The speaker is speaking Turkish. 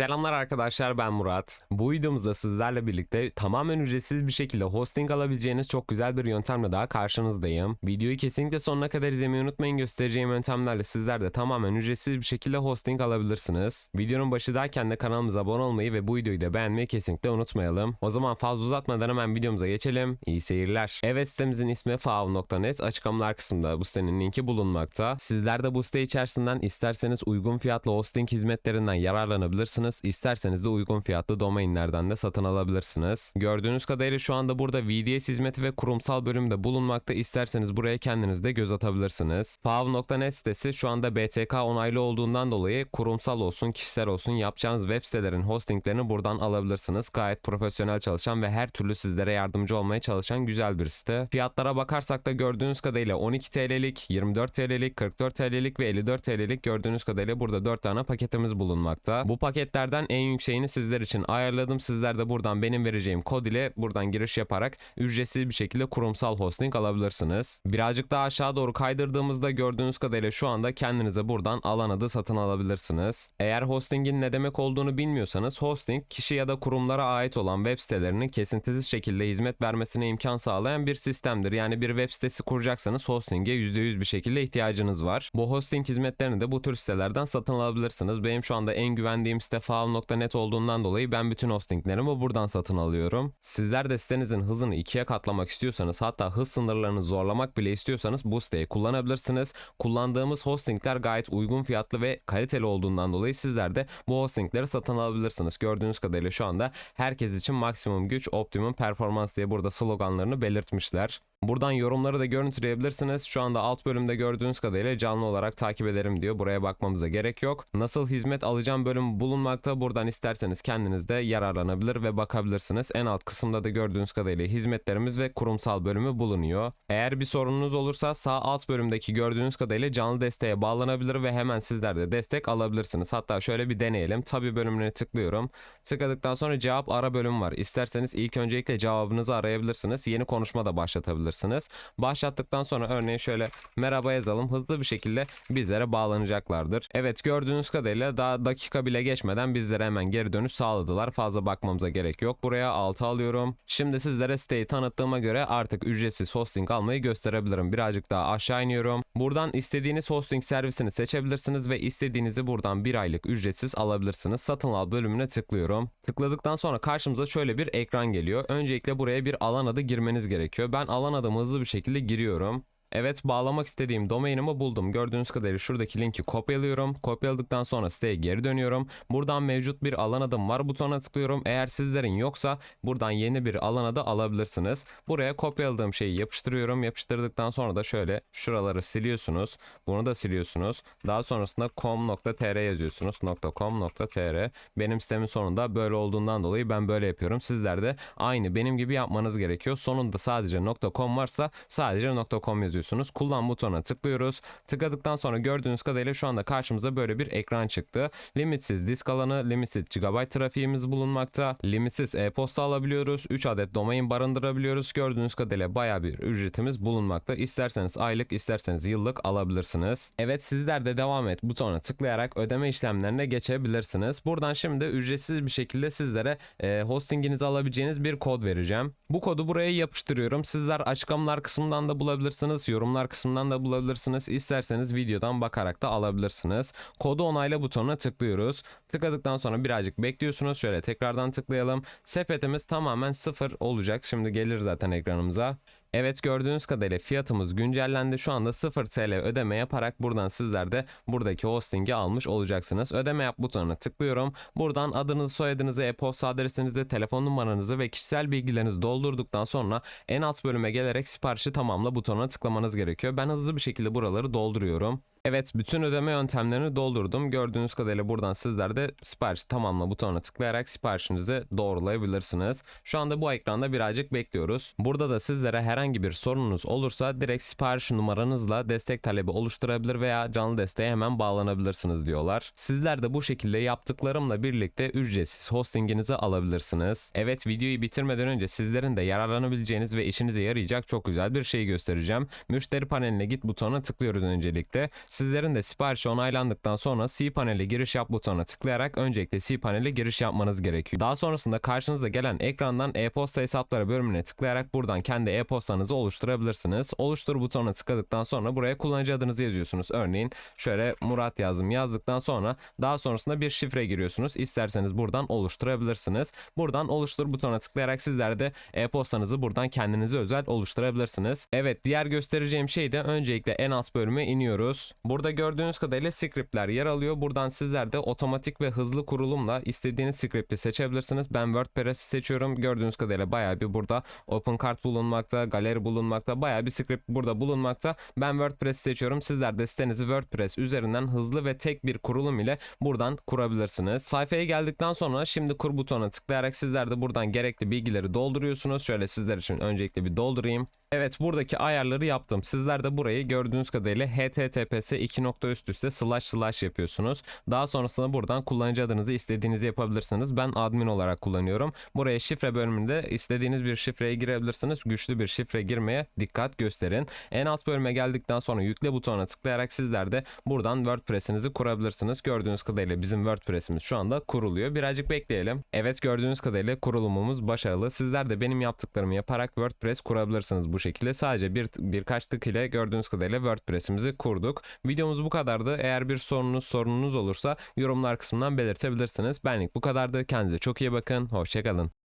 Selamlar arkadaşlar ben Murat. Bu videomuzda sizlerle birlikte tamamen ücretsiz bir şekilde hosting alabileceğiniz çok güzel bir yöntemle daha karşınızdayım. Videoyu kesinlikle sonuna kadar izlemeyi unutmayın göstereceğim yöntemlerle sizler de tamamen ücretsiz bir şekilde hosting alabilirsiniz. Videonun başındayken de kanalımıza abone olmayı ve bu videoyu da beğenmeyi kesinlikle unutmayalım. O zaman fazla uzatmadan hemen videomuza geçelim. İyi seyirler. Evet sitemizin ismi fav.net açıklamalar kısmında bu sitenin linki bulunmakta. Sizler de bu site içerisinden isterseniz uygun fiyatlı hosting hizmetlerinden yararlanabilirsiniz. İsterseniz de uygun fiyatlı domainlerden de satın alabilirsiniz. Gördüğünüz kadarıyla şu anda burada VDS hizmeti ve kurumsal bölümde bulunmakta. İsterseniz buraya kendiniz de göz atabilirsiniz. Fav.net sitesi şu anda BTK onaylı olduğundan dolayı kurumsal olsun, kişisel olsun yapacağınız web sitelerin hostinglerini buradan alabilirsiniz. Gayet profesyonel çalışan ve her türlü sizlere yardımcı olmaya çalışan güzel bir site. Fiyatlara bakarsak da gördüğünüz kadarıyla 12 TL'lik, 24 TL'lik, 44 TL'lik ve 54 TL'lik gördüğünüz kadarıyla burada 4 tane paketimiz bulunmakta. Bu paketlerden en yükseğini sizler için ayarladım. Sizler de buradan benim vereceğim kod ile buradan giriş yaparak ücretsiz bir şekilde kurumsal hosting alabilirsiniz. Birazcık daha aşağı doğru kaydırdığımızda gördüğünüz kadarıyla şu anda kendinize buradan alan adı satın alabilirsiniz. Eğer hostingin ne demek olduğunu bilmiyorsanız hosting kişi ya da kurumlara ait olan web sitelerinin kesintisiz şekilde hizmet vermesine imkan sağlayan bir sistemdir. Yani bir web sitesi kuracaksanız hosting'e %100 bir şekilde ihtiyacınız var. Bu hosting hizmetlerini de bu tür sitelerden satın alabilirsiniz. Benim şu anda en güvendiğim site fav.net olduğundan dolayı ben bütün hostinglerimi buradan satın alıyorum. Sizler de sitenizin hızını ikiye katlamak istiyorsanız hatta hız sınırlarını zorlamak bile istiyorsanız bu siteyi kullanabilirsiniz. Kullandığımız hostingler gayet uygun fiyatlı ve kaliteli olduğundan dolayı sizler de bu hostingleri satın alabilirsiniz. Gördüğünüz kadarıyla şu anda herkes için maksimum güç, optimum performans diye burada sloganlarını belirtmişler. Buradan yorumları da görüntüleyebilirsiniz. Şu anda alt bölümde gördüğünüz kadarıyla canlı olarak takip ederim diyor. Buraya bakmamıza gerek yok. Nasıl hizmet alacağım bölüm bulunmakta. Buradan isterseniz kendiniz de yararlanabilir ve bakabilirsiniz. En alt kısımda da gördüğünüz kadarıyla hizmetlerimiz ve kurumsal bölümü bulunuyor. Eğer bir sorununuz olursa sağ alt bölümdeki gördüğünüz kadarıyla canlı desteğe bağlanabilir ve hemen sizler de destek alabilirsiniz. Hatta şöyle bir deneyelim. Tabi bölümüne tıklıyorum. Tıkladıktan sonra cevap ara bölüm var. İsterseniz ilk öncelikle cevabınızı arayabilirsiniz. Yeni konuşma da başlatabilirsiniz yapabilirsiniz. Başlattıktan sonra örneğin şöyle merhaba yazalım. Hızlı bir şekilde bizlere bağlanacaklardır. Evet gördüğünüz kadarıyla daha dakika bile geçmeden bizlere hemen geri dönüş sağladılar. Fazla bakmamıza gerek yok. Buraya 6 alıyorum. Şimdi sizlere siteyi tanıttığıma göre artık ücretsiz hosting almayı gösterebilirim. Birazcık daha aşağı iniyorum. Buradan istediğiniz hosting servisini seçebilirsiniz ve istediğinizi buradan bir aylık ücretsiz alabilirsiniz. Satın al bölümüne tıklıyorum. Tıkladıktan sonra karşımıza şöyle bir ekran geliyor. Öncelikle buraya bir alan adı girmeniz gerekiyor. Ben alan adımı hızlı bir şekilde giriyorum. Evet bağlamak istediğim domainimi buldum. Gördüğünüz kadarıyla şuradaki linki kopyalıyorum. Kopyaladıktan sonra siteye geri dönüyorum. Buradan mevcut bir alan adım var. Butona tıklıyorum. Eğer sizlerin yoksa buradan yeni bir alan adı alabilirsiniz. Buraya kopyaladığım şeyi yapıştırıyorum. Yapıştırdıktan sonra da şöyle şuraları siliyorsunuz. Bunu da siliyorsunuz. Daha sonrasında com.tr yazıyorsunuz. .com.tr Benim sitemin sonunda böyle olduğundan dolayı ben böyle yapıyorum. Sizler de aynı benim gibi yapmanız gerekiyor. Sonunda sadece .com varsa sadece .com yazıyorsunuz. Kullan butonuna tıklıyoruz. Tıkladıktan sonra gördüğünüz kadarıyla şu anda karşımıza böyle bir ekran çıktı. Limitsiz disk alanı, limitsiz GB trafiğimiz bulunmakta. Limitsiz e-posta alabiliyoruz. 3 adet domain barındırabiliyoruz. Gördüğünüz kadarıyla baya bir ücretimiz bulunmakta. İsterseniz aylık, isterseniz yıllık alabilirsiniz. Evet sizler de devam et butonuna tıklayarak ödeme işlemlerine geçebilirsiniz. Buradan şimdi ücretsiz bir şekilde sizlere e, hostinginizi alabileceğiniz bir kod vereceğim. Bu kodu buraya yapıştırıyorum. Sizler açıklamalar kısmından da bulabilirsiniz. Yorumlar kısmından da bulabilirsiniz. İsterseniz videodan bakarak da alabilirsiniz. Kodu onayla butonuna tıklıyoruz. Tıkladıktan sonra birazcık bekliyorsunuz. Şöyle tekrardan tıklayalım. Sepetimiz tamamen sıfır olacak. Şimdi gelir zaten ekranımıza. Evet gördüğünüz kadarıyla fiyatımız güncellendi. Şu anda 0 TL ödeme yaparak buradan sizler de buradaki hostingi almış olacaksınız. Ödeme yap butonuna tıklıyorum. Buradan adınızı, soyadınızı, e-posta adresinizi, telefon numaranızı ve kişisel bilgilerinizi doldurduktan sonra en alt bölüme gelerek siparişi tamamla butonuna tıklamanız gerekiyor. Ben hızlı bir şekilde buraları dolduruyorum. Evet bütün ödeme yöntemlerini doldurdum. Gördüğünüz kadarıyla buradan sizler de sipariş tamamla butonuna tıklayarak siparişinizi doğrulayabilirsiniz. Şu anda bu ekranda birazcık bekliyoruz. Burada da sizlere herhangi bir sorununuz olursa direkt sipariş numaranızla destek talebi oluşturabilir veya canlı desteğe hemen bağlanabilirsiniz diyorlar. Sizler de bu şekilde yaptıklarımla birlikte ücretsiz hostinginizi alabilirsiniz. Evet videoyu bitirmeden önce sizlerin de yararlanabileceğiniz ve işinize yarayacak çok güzel bir şey göstereceğim. Müşteri paneline git butonuna tıklıyoruz öncelikle. Sizlerin de siparişi onaylandıktan sonra cPanel'e giriş yap butonuna tıklayarak öncelikle cPanel'e giriş yapmanız gerekiyor. Daha sonrasında karşınıza gelen ekrandan e-posta hesapları bölümüne tıklayarak buradan kendi e-postanızı oluşturabilirsiniz. Oluştur butonuna tıkladıktan sonra buraya kullanıcı adınızı yazıyorsunuz. Örneğin şöyle Murat yazdım. Yazdıktan sonra daha sonrasında bir şifre giriyorsunuz. İsterseniz buradan oluşturabilirsiniz. Buradan oluştur butonuna tıklayarak sizler de e-postanızı buradan kendinize özel oluşturabilirsiniz. Evet diğer göstereceğim şey de öncelikle en alt bölüme iniyoruz. Burada gördüğünüz kadarıyla scriptler yer alıyor. Buradan sizler de otomatik ve hızlı kurulumla istediğiniz script'i seçebilirsiniz. Ben WordPress'i seçiyorum. Gördüğünüz kadarıyla bayağı bir burada OpenCart bulunmakta, galeri bulunmakta, bayağı bir script burada bulunmakta. Ben WordPress'i seçiyorum. Sizler de sitenizi WordPress üzerinden hızlı ve tek bir kurulum ile buradan kurabilirsiniz. Sayfaya geldikten sonra şimdi kur butonuna tıklayarak sizler de buradan gerekli bilgileri dolduruyorsunuz. Şöyle sizler için öncelikle bir doldurayım. Evet buradaki ayarları yaptım. Sizler de burayı gördüğünüz kadarıyla https 2 nokta üst üste slash slash yapıyorsunuz. Daha sonrasında buradan kullanıcı adınızı istediğinizi yapabilirsiniz. Ben admin olarak kullanıyorum. Buraya şifre bölümünde istediğiniz bir şifreye girebilirsiniz. Güçlü bir şifre girmeye dikkat gösterin. En alt bölüme geldikten sonra yükle butonuna tıklayarak sizler de buradan WordPress'inizi kurabilirsiniz. Gördüğünüz kadarıyla bizim WordPress'imiz şu anda kuruluyor. Birazcık bekleyelim. Evet gördüğünüz kadarıyla kurulumumuz başarılı. Sizler de benim yaptıklarımı yaparak WordPress kurabilirsiniz bu şekilde. Sadece bir birkaç tık ile gördüğünüz kadarıyla WordPress'imizi kurduk. Videomuz bu kadardı. Eğer bir sorunuz sorununuz olursa yorumlar kısmından belirtebilirsiniz. Benlik bu kadardı. Kendinize çok iyi bakın. Hoşçakalın.